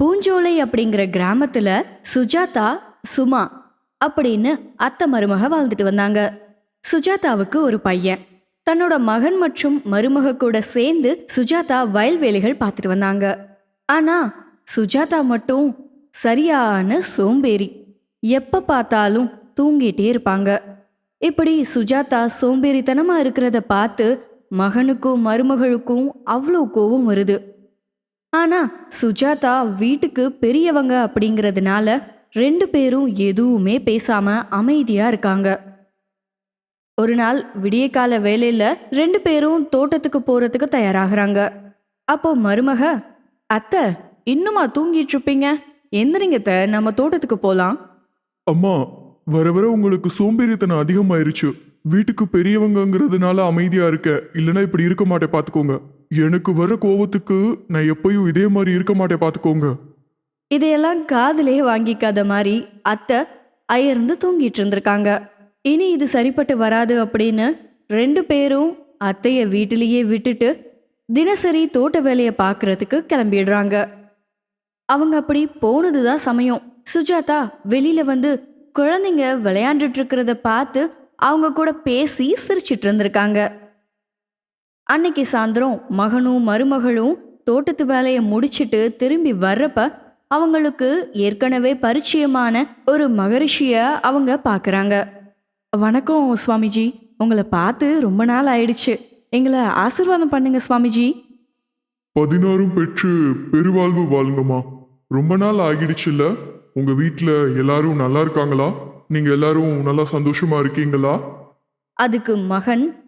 பூஞ்சோலை அப்படிங்கிற கிராமத்துல சுஜாதா சுமா அப்படின்னு அத்தை மருமக வாழ்ந்துட்டு வந்தாங்க. சுஜாதாவுக்கு ஒரு பையன். தன்னோட மகன் மற்றும் மருமக கூட சேர்ந்து சுஜாதா வயல்வேலிகள் பார்த்துட்டு வந்தாங்க. ஆனா சுஜாதா மட்டும் சரியான சோம்பேறி. எப்ப பார்த்தாலும் தூங்கிட்டே இருப்பாங்க. இப்படி சுஜாதா சோம்பேறித்தனமா இருக்கிறத பார்த்து மகனுக்கும் மருமகளுக்கும் அவ்வளோ கோபம் வருது. ஆனா சுஜாதா வீட்டுக்கு பெரியவங்க அப்படிங்கிறதுனால ரெண்டு பேரும் எதுவுமே பேசாம அமைதியா இருக்காங்க. ஒரு நாள் விடியகால வேலையில ரெண்டு பேரும் தோட்டத்துக்கு போறதுக்கு தயாராகிறாங்க. அப்போ மருமக அத்தை இன்னுமா தூங்கிட்டு இருப்பீங்க? எந்திரிங்கத்த நம்ம தோட்டத்துக்கு போலாம். அம்மா வர வர உங்களுக்கு சோம்பேறித்தனம் அதிகமாயிருச்சு. வீட்டுக்கு பெரியவங்கங்கிறதுனால அமைதியா இருக்க. இல்லைன்னா இப்படி இருக்க மாட்டேன் பாத்துக்கோங்க. எனக்கு வர கோவத்துக்கு நான் எப்பயும் இதே மாதிரி இருக்க மாட்டேன் பார்த்துக்கோங்க இதையெல்லாம் காதிலே வாங்கிக்காத மாதிரி அத்தை அயர்ந்து தூங்கிட்டு இருந்திருக்காங்க. இனி இது சரிப்பட்டு வராது அப்படின்னு ரெண்டு பேரும் அத்தைய வீட்டிலேயே விட்டுட்டு தினசரி தோட்ட வேலையை பார்க்கறதுக்கு கிளம்பிடுறாங்க. அவங்க அப்படி போனதுதான் சமயம். சுஜாதா வெளியில வந்து குழந்தைங்க விளையாண்டுட்டு இருக்கிறத பார்த்து அவங்க கூட பேசி சிரிச்சிட்டு இருந்திருக்காங்க. அன்னைக்கு சாயந்தரம் மகனும் மருமகளும் தோட்டத்து வேலையை முடிச்சிட்டு திரும்பி வர்றப்ப அவங்களுக்கு ஏற்கனவே பரிச்சயமான ஒரு மகரிஷிய அவங்க பார்க்கறாங்க வணக்கம் சுவாமிஜி. உங்களை பார்த்து ரொம்ப நாள் ஆயிடுச்சு. எங்களை ஆசீர்வாதம் பண்ணுங்க சுவாமிஜி. பதினாறும் பெற்று பெருவாழ்வு வாழுங்கம்மா. ரொம்ப நாள் ஆகிடுச்சுல்ல? உங்க வீட்ல எல்லாரும் நல்லா இருக்காங்களா? நீங்க எல்லாரும் நல்லா சந்தோஷமா இருக்கீங்களா? அதுக்கு மகன்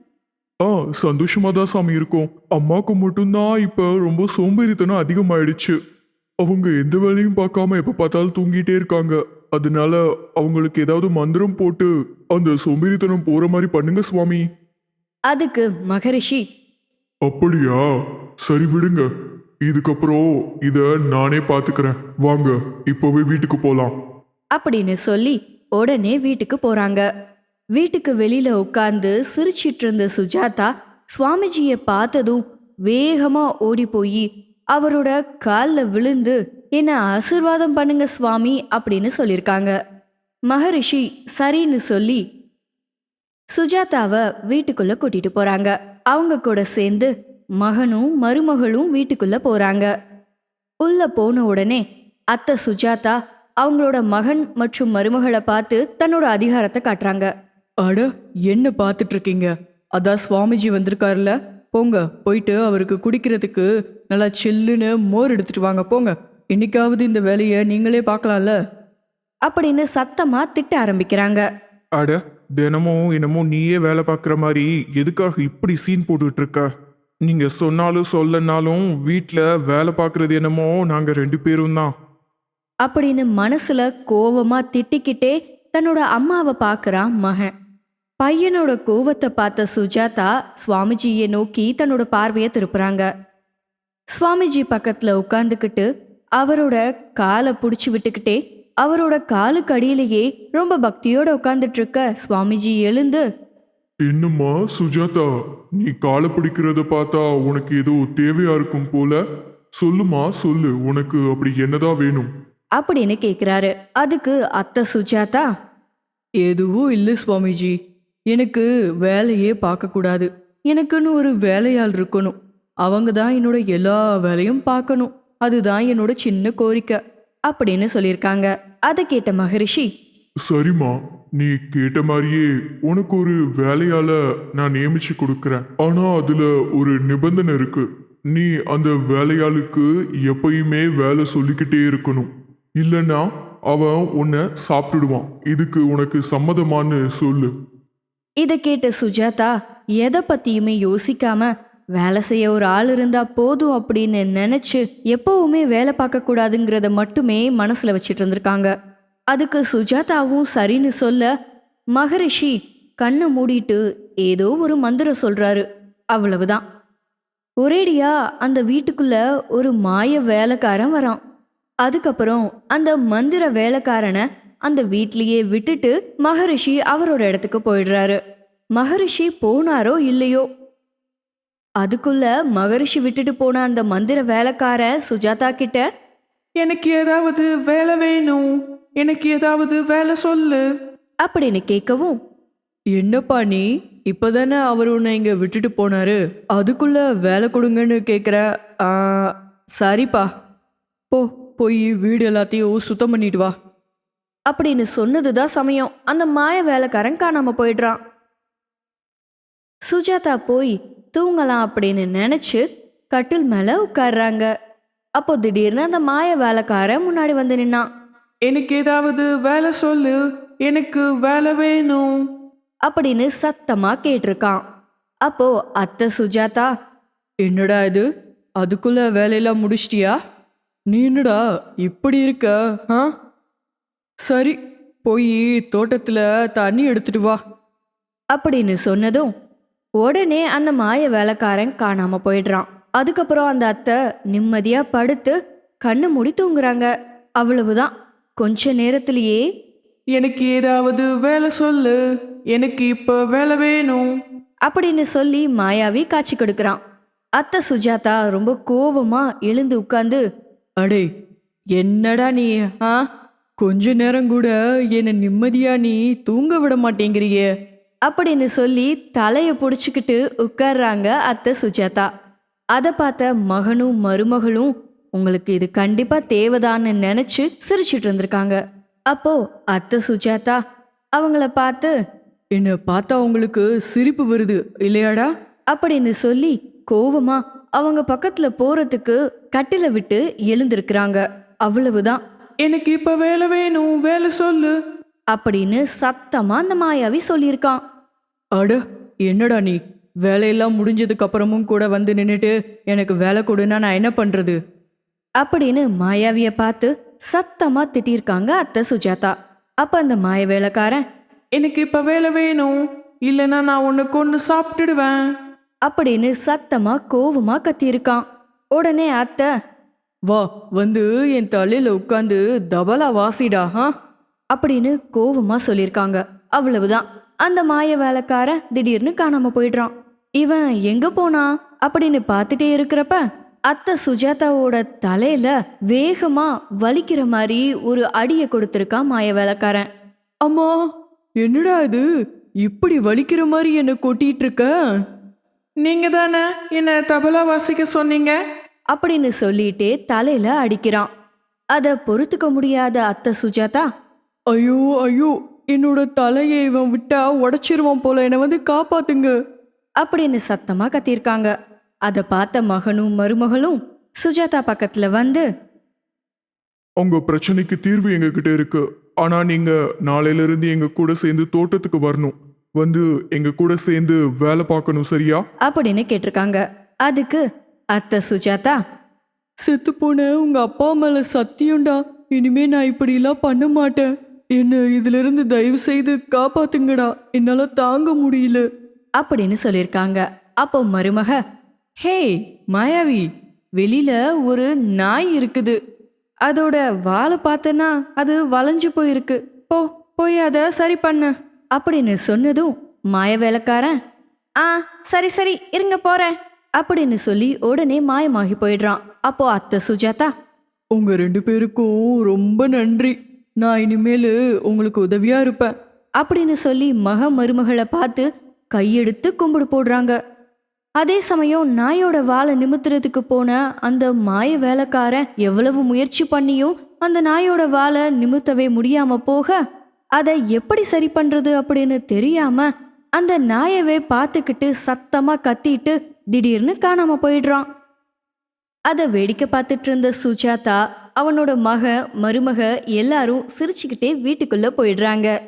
ஆ சந்தோஷமா தான் சாமி இருக்கோம். அம்மாவுக்கு மட்டும்தான் இப்ப ரொம்ப சோம்பேறித்தனம் அதிகமாயிடுச்சு. அவங்க எந்த வேலையும் பார்க்காம எப்ப பார்த்தாலும் தூங்கிட்டே இருக்காங்க. அதனால அவங்களுக்கு ஏதாவது மந்திரம் போட்டு அந்த சோம்பேறித்தனம் போற மாதிரி பண்ணுங்க சுவாமி. அதுக்கு மகரிஷி. அப்படியா? சரி விடுங்க. இதுக்கப்புறம் இத நானே பாத்துக்கிறேன். வாங்க இப்போவே வீட்டுக்கு போலாம். அப்படின்னு சொல்லி உடனே வீட்டுக்கு போறாங்க. வீட்டுக்கு வெளியில உட்கார்ந்து சிரிச்சிட்டு இருந்த சுஜாதா சுவாமிஜியை பார்த்ததும் வேகமா ஓடி போய் அவரோட காலில் விழுந்து என்ன ஆசீர்வாதம் பண்ணுங்க சுவாமி அப்படின்னு சொல்லியிருக்காங்க. மகரிஷி சரின்னு சொல்லி சுஜாதாவை வீட்டுக்குள்ள கூட்டிட்டு போறாங்க. அவங்க கூட சேர்ந்து மகனும் மருமகளும் வீட்டுக்குள்ள போறாங்க. உள்ள போன உடனே அத்தை சுஜாதா அவங்களோட மகன் மற்றும் மருமகளை பார்த்து தன்னோட அதிகாரத்தை காட்டுறாங்க. அட என்ன பார்த்துட்டு இருக்கீங்க அதான் சுவாமிஜி வந்திருக்காருல. போங்க போயிட்டு அவருக்கு குடிக்கிறதுக்கு நல்லா சில்லுன்னு மோர் எடுத்துட்டு வாங்க போங்க. இன்னைக்காவது இந்த வேலையை நீங்களே பார்க்கலாம்ல? அப்படின்னு சத்தமா திட்ட ஆரம்பிக்கிறாங்க. அட தினமும் என்னமோ நீயே வேலை பார்க்குற மாதிரி எதுக்காக இப்படி சீன் போட்டுட்டு இருக்க நீங்க சொன்னாலும் சொல்லனாலும் வீட்டில் வேலை பார்க்கறது என்னமோ நாங்க ரெண்டு பேரும் தான். அப்படின்னு மனசுல கோவமா திட்டிக்கிட்டே தன்னோட அம்மாவை பார்க்கறான் மகன். பையனோட கோவத்தை பார்த்த சுஜாதா சுவாமிஜியை நோக்கி தன்னோட பார்வையை திருப்புறாங்க. சுவாமிஜி பக்கத்துல உட்காந்துக்கிட்டு அவரோட காலை பிடிச்சி விட்டுக்கிட்டே அவரோட காலுக்கு அடியிலேயே ரொம்ப பக்தியோட உட்காந்துட்டு இருக்க சுவாமிஜி எழுந்து என்னம்மா சுஜாதா நீ காலை பிடிக்கிறத பார்த்தா உனக்கு ஏதோ தேவையா இருக்கும் போல? சொல்லுமா சொல்லு உனக்கு அப்படி என்னதான் வேணும்? அப்படின்னு கேக்குறாரு. அதுக்கு அத்தை சுஜாதா எதுவும் இல்லை சுவாமிஜி. எனக்கு வேலையே பார்க்கக்கூடாது. எனக்குன்னு ஒரு வேலையாள் இருக்கணும். அவங்க தான் என்னோட எல்லா வேலையும் பார்க்கணும். அதுதான் என்னோட சின்ன கோரிக்கை. அப்படின்னு சொல்லியிருக்காங்க. அதை கேட்ட மகரிஷி சரிம்மா நீ கேட்ட மாதிரியே உனக்கு ஒரு வேலையால நான் நியமிச்சு கொடுக்குறேன். ஆனா அதுல ஒரு நிபந்தனை இருக்கு. நீ அந்த வேலையாளுக்கு எப்பயுமே வேலை சொல்லிக்கிட்டே இருக்கணும். இல்லைன்னா அவன் உன்னை சாப்பிட்டுடுவான். இதுக்கு உனக்கு சம்மதமான்னு சொல்லு. இதை கேட்ட சுஜாதா எதை பற்றியுமே யோசிக்காம வேலை செய்ய ஒரு ஆள் இருந்தா போதும் அப்படின்னு நினைச்சு எப்பவுமே வேலை பார்க்கக்கூடாதுங்கிறத மட்டுமே மனசில் வச்சுட்டு இருந்திருக்காங்க. அதுக்கு சுஜாதாவும் சரின்னு சொல்ல மகரிஷி கண்ணை மூடிட்டு ஏதோ ஒரு மந்திரம் சொல்கிறாரு அவ்வளவுதான். ஒரேடியா அந்த வீட்டுக்குள்ள ஒரு மாய வேலைக்காரன் வரான். அதுக்கப்புறம் அந்த மந்திர வேலைக்காரனை அந்த வீட்லயே விட்டுட்டு மகரிஷி அவரோட இடத்துக்கு போயிடுறாரு. மகரிஷி போனாரோ இல்லையோ? அதுக்குள்ள மகரிஷி விட்டுட்டு போன அந்த மந்திர வேலைக்காரன் சுஜாதா கிட்ட எனக்கு ஏதாவது வேலை வேணும். எனக்கு ஏதாவது வேலை சொல்லு. அப்படின்னு கேட்கவும் என்னப்பா நீ? இப்பதானே அவர் உன்னை இங்க விட்டுட்டு போனாரு. அதுக்குள்ள வேலை கொடுங்கன்னு கேக்குற. ஆ, சரிப்பா. போ போய் வீடு எல்லாத்தையும் சுத்தம் பண்ணிட்டு வா. அப்படின்னு சொன்னதுதான் சமயம். அந்த மாய வேலைக்காரன் காணாம போயிடுறான். சுஜாதா போய் தூங்கலாம் அப்படின்னு நினைச்சு கட்டில் மேல உட்கார்றாங்க. அப்போ திடீர்னு அந்த மாய வேலைக்காரன் முன்னாடி வந்து நின்னான். எனக்கு ஏதாவது வேலை சொல்லு. எனக்கு வேலை வேணும். அப்படின்னு சத்தமா கேட்டிருக்கான். அப்போ அத்தை சுஜாதா என்னடா இது? அதுக்குள்ள வேலையெல்லாம் முடிச்சிட்டியா? நீ என்னடா இப்படி இருக்க? ஆ? சரி போய் தோட்டத்துல தண்ணி எடுத்துட்டு வா. அப்படின்னு சொன்னதும் உடனே அந்த மாய வேலைக்காரன் காணாம போயிடுறான். அதுக்கப்புறம் அந்த அத்தை நிம்மதியா படுத்து கண்ணு மூடி தூங்குறாங்க. அவ்வளவுதான். கொஞ்ச நேரத்திலேயே எனக்கு ஏதாவது வேலை சொல்லு. எனக்கு இப்போ வேலை வேணும். அப்படின்னு சொல்லி மாயாவி காட்சி கொடுக்கறான். அத்தை சுஜாதா ரொம்ப கோவமா எழுந்து உட்கார்ந்து அடே என்னடா நீ ஆ? கொஞ்ச நேரம் கூட என்னை நிம்மதியா நீ தூங்க விட மாட்டேங்கிறியே. அப்படின்னு சொல்லி தலைய புடிச்சுக்கிட்டு உட்கார்றாங்க அத்தை சுஜாதா. அதை பார்த்த மகனும் மருமகளும் உங்களுக்கு இது கண்டிப்பா தேவைதான்னு நினைச்சு சிரிச்சிட்டு இருந்திருக்காங்க. அப்போ அத்தை சுஜாதா அவங்கள பார்த்து என்னை பார்த்தா உங்களுக்கு சிரிப்பு வருது இல்லையாடா? அப்படின்னு சொல்லி கோவமா அவங்க பக்கத்துல போறதுக்கு கட்டில விட்டு எழுந்திருக்கிறாங்க. அவ்வளவுதான். எனக்கு இப்போ வேலை வேணும் வேலை சொல்லு. அப்படின்னு சத்தமா அந்த மாயாவி சொல்லியிருக்கான். அட என்னடா நீ? வேலையெல்லாம் முடிஞ்சதுக்கு அப்புறமும் கூட வந்து நின்னுட்டு எனக்கு வேலை கொடுன்னா நான் என்ன பண்றது? அப்படின்னு மாயாவிய பார்த்து சத்தமா திட்டியிருக்காங்க அத்தை சுஜாதா. அப்ப அந்த மாய வேலைக்காரன் எனக்கு இப்போ வேலை வேணும் இல்லைன்னா நான் உன்னை கொண்டு சாப்பிட்டுடுவேன். அப்படின்னு சத்தமா கோவமா கத்தியிருக்கான். உடனே அத்தை வா வந்து என் தலையில் உட்காந்து தபலா வாசிடா ஹா அப்படின்னு கோவமா சொல்லியிருக்காங்க. அவ்வளவுதான். அந்த மாய வேலைக்காரன் திடீர்னு காணாம போயிடுறான். இவன் எங்க போனா? அப்படின்னு பார்த்துட்டே இருக்கிறப்ப அத்தை சுஜாதாவோட தலையில வேகமா வலிக்கிற மாதிரி ஒரு அடியை கொடுத்துருக்கான் மாய வேலைக்காரன். அம்மா என்னடா இது? இப்படி வலிக்கிற மாதிரி என்னை கொட்டிட்டு இருக்க? நீங்க தானே என்னை தபலா வாசிக்க சொன்னீங்க? அப்படின்னு சொல்லிட்டே தலையில அடிக்கிறான். அத பொறுத்துக்க முடியாத அத்தை சுஜாதா ஐயோ ஐயோ என்னோட தலையை இவன் விட்டா உடைச்சிருவான் போல என்னை வந்து காப்பாத்துங்க. அப்படின்னு சத்தமா கத்தியிருக்காங்க அதை பார்த்த மகனும் மருமகளும் சுஜாதா பக்கத்துல வந்து உங்க பிரச்சனைக்கு தீர்வு எங்ககிட்ட இருக்கு. ஆனா நீங்க நாளையில இருந்து எங்க கூட சேர்ந்து தோட்டத்துக்கு வரணும். வந்து எங்க கூட சேர்ந்து வேலை பார்க்கணும் சரியா? அப்படின்னு கேட்டிருக்காங்க. அதுக்கு அத்தை சுஜாதா? செத்து போன உங்க அப்பா மேல சத்தியம்டா. இனிமே நான் இப்படிலாம் பண்ண மாட்டேன். என்ன இதுல இருந்து தயவு செய்து காப்பாத்துங்கடா. என்னால தாங்க முடியல. அப்படின்னு சொல்லியிருக்காங்க. அப்போ மருமக ஹே மாயாவி வெளியில ஒரு நாய் இருக்குது. அதோட வாலை பார்த்தனா அது வளைஞ்சு போயிருக்கு. போ போய் அதை சரி பண்ணு. அப்படின்னு சொன்னதும் மாய வேலைக்காரன் ஆ சரி சரி இருங்க போறேன். அப்படின்னு சொல்லி உடனே மாயமாகி போயிடுறான். அப்போ அத்தை சுஜாதா உங்க ரெண்டு பேருக்கும் ரொம்ப நன்றி. நான் இனிமேல் உங்களுக்கு உதவியா இருப்பேன். அப்படின்னு சொல்லி மக மருமகளை பார்த்து கையெடுத்து கும்பிடு போடுறாங்க. அதே சமயம் நாயோட வாலை நிமித்துறதுக்கு போன அந்த மாய வேலைக்காரன் எவ்வளவு முயற்சி பண்ணியும் அந்த நாயோட வாலை நிமித்தவே முடியாம போக அதை எப்படி சரி பண்றது அப்படின்னு தெரியாம அந்த நாயவே பார்த்துக்கிட்டு சத்தமா கத்திட்டு திடீர்னு காணாம போயிடுறான். அதை வேடிக்கை பார்த்துட்டு இருந்த சுஜாதா அவனோட மக மருமக எல்லாரும் சிரிச்சுக்கிட்டே வீட்டுக்குள்ள போயிடுறாங்க.